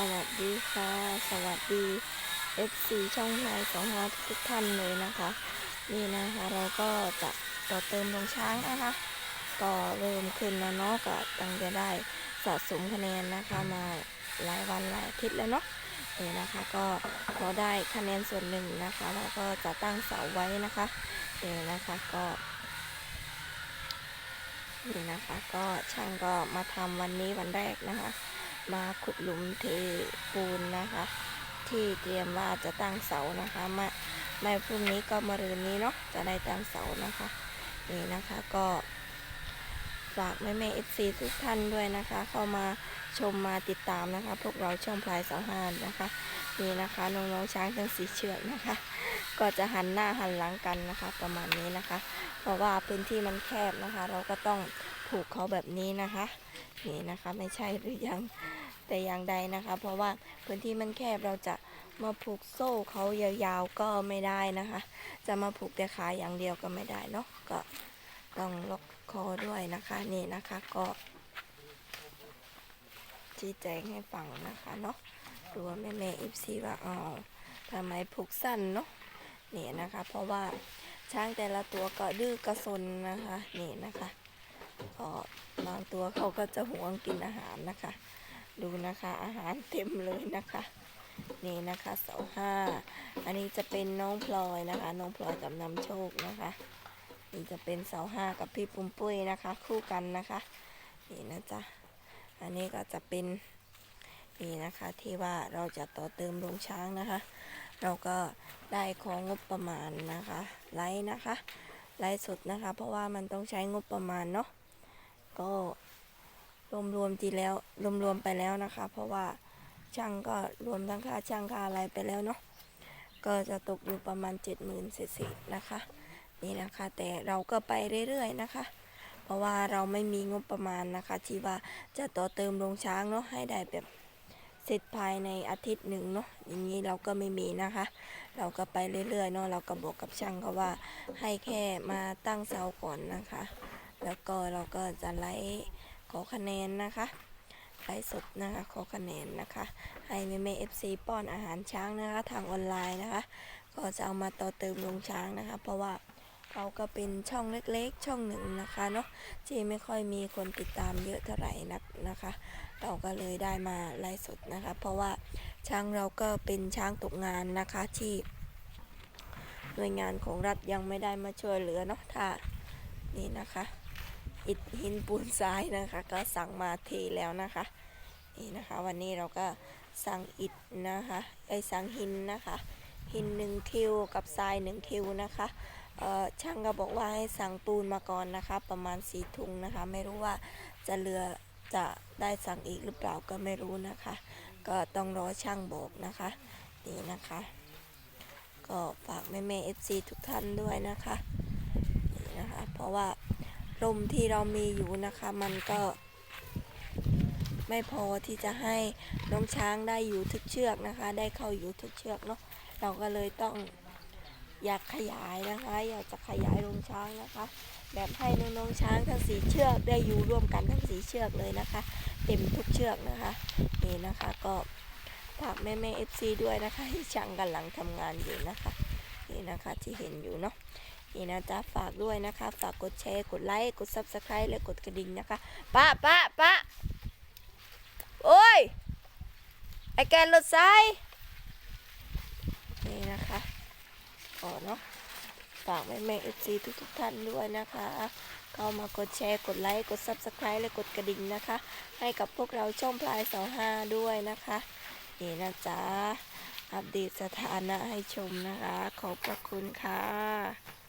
สวัสดีค่ะ สวัสดี FC ช่องไลน์สองฮาทุกท่านเลยนะคะ นี่นะคะเราก็จะต่อเติมลงช้างนะคะก็เริ่มขึ้นแล้วเนาะก็ตั้งจะได้สะสมคะแนนนะคะมาหลายวันหลายอาทิตย์แล้วเนาะนี่นะคะก็เราได้คะแนนส่วนหนึ่งนะคะเราก็จะตั้งเสาไว้นะคะนี่นะคะก็นี่นะคะก็ช่างก็มาทำวันนี้วันแรกนะคะ มาขุดหลุมเทปูนนะคะ ที่เตรียมว่าจะตั้งเสานะคะมาไม่พรุ่งนี้ก็มารืนนี้เนาะจะได้ตั้งเสานะคะนี่นะคะก็ฝากแม่แม่เอฟซีทุกท่านด้วยนะคะ เข้ามาชมมาติดตามนะคะ พวกเราช่องพลายสาวหานนะคะนี่นะคะน้องๆช้างทั้งสีเชือกนะคะ ก็จะหันหน้าหันหลังกันนะคะ ประมาณนี้นะคะ เพราะว่าพื้นที่มันแคบนะคะ เราก็ต้องผูกเขาแบบนี้นะคะ นี่นะคะไม่ใช่หรือยังแต่อย่างใดนะคะ เพราะว่าพื้นที่มันแคบเราจะมาผูกโซ่เขายาวๆก็ไม่ได้นะคะ จะมาผูกแต่ขาอย่างเดียวก็ไม่ได้เนาะก็ต้องล็อกคอด้วยนะคะนี่นะคะก็ชี้แจงให้ฟังนะคะเนาะดูว่าแม่แม่อิฟซีว่าอ๋อทำไมผูกสั้นเนาะนี่นะคะ เพราะว่าช้างแต่ละตัวก็ดื้อกระสนนะคะนี่นะคะ ก็บางตัวเขาก็จะหวงกินอาหารนะคะ ดูนะคะอาหารเต็มเลยนะคะ นี่นะคะเสาห้าอันนี้จะเป็นน้องพลอยนะคะ น้องพลอยกับน้ำโชคนะคะนี่จะเป็นเสาห้ากับพี่ปุ้มปุ้ยนะคะ คู่กันนะคะนี่นะจ๊ะอันนี้ก็จะเป็นนี่นะคะที่ว่าเราจะต่อเติมโรงช้างนะคะ เราก็ได้ของงบประมาณนะคะไลฟ์นะคะไลฟ์สดนะคะ เพราะว่ามันต้องใช้งบประมาณเนาะ ก็รวมๆทีแล้วรวมๆไปแล้วนะคะ เพราะว่าช่างก็รวมทั้งค่าช่างค่าอะไรไปแล้วเนาะก็จะตกอยู่ประมาณ7 0,000เศษๆนะคะ นี่นะคะ แต่เราก็ไปเรื่อยๆนะคะ เพราะว่าเราไม่มีงบประมาณนะคะที่ว่าจะต่อเติมโรงช้างเนาะให้ได้แบบเสร็จภายในอาทิตย์หนึ่งเนาะอย่างนี้เราก็ไม่มีนะคะ เราก็ไปเรื่อยๆเนาะเราก็บอกกับช่างเขาว่าให้แค่มาตั้งเสาก่อนนะคะ แล้วก็เราก็จะไลฟ์ขอคะแนนนะคะไลฟ์สดนะคะขอคะแนนนะคะ ให้แม่แม่เอฟซีป้อนอาหารช้างนะคะ ทางออนไลน์นะคะ ก็จะเอามาต่อเติมลงช้างนะคะ เพราะว่าเราก็เป็นช่องเล็กๆ ช่องหนึ่งนะคะเนาะที่ไม่ค่อยมีคนติดตามเยอะเท่าไหร่นักนะคะ เราก็เลยได้มาไลฟ์สดนะคะ เพราะว่าช้างเราก็เป็นช้างตกงานนะคะที่หน่วยงานของรัฐยังไม่ได้มาช่วยเหลือเนาะถ้านี่นะคะ อิฐหินปูนทรายนะคะ ก็สั่งมาเทแล้วนะคะนี่นะคะวันนี้เราก็สั่งอิฐนะคะไอสั่งหินนะคะ หินหนึ่งคิวกับทรายหนึ่งคิวนะคะช่างก็บอกว่าให้สั่งปูนมาก่อนนะคะ ประมาณสีถุงนะคะ ไม่รู้ว่าจะเหลือจะได้สั่งอีกหรือเปล่าก็ไม่รู้นะคะ ก็ต้องรอช่างบอกนะคะนี่นะคะ ก็ฝากแม่แม่เอฟซีทุกท่านด้วยนะคะนี่นะคะ เพราะว่า ลมที่เรามีอยู่นะคะ มันก็ ไม่พอที่จะให้น้องช้างได้อยู่ทุกเชือกนะคะ ได้เข้าอยู่ทุกเชือกเนาะเราก็เลยต้องอยากขยายนะคะ อยากจะขยายโรงช้างนะคะ แบบให้น้องๆช้างทั้งสีเชือกได้อยู่ร่วมกันทั้งสีเชือกเลยนะคะ เต็มทุกเชือกนะคะนี่นะคะก็ฝากแม่แม่เอฟซีด้วยนะคะที่ช่างกำลังทำงานอยู่นะคะนี่นะคะที่เห็นอยู่เนาะ นี่นะจ๊ะฝากด้วยนะคะ ฝากกดแชร์กดไลค์กด subscribe และกดกระดิ่งนะคะป้าป้าป้าโอ้ย ไอแกนรถไซนี่นะคะก่อเนาะฝากแม่แม่เอฟซีทุกทุกท่านด้วยนะคะ เข้ามากดแชร์กดไลค์กด subscribe และกดกระดิ่งนะคะ ให้กับพวกเราช่องพลายเสาห้าด้วยนะคะนี่นะจ๊ะอัปเดตสถานะให้ชมนะคะ ขอบพระคุณค่ะ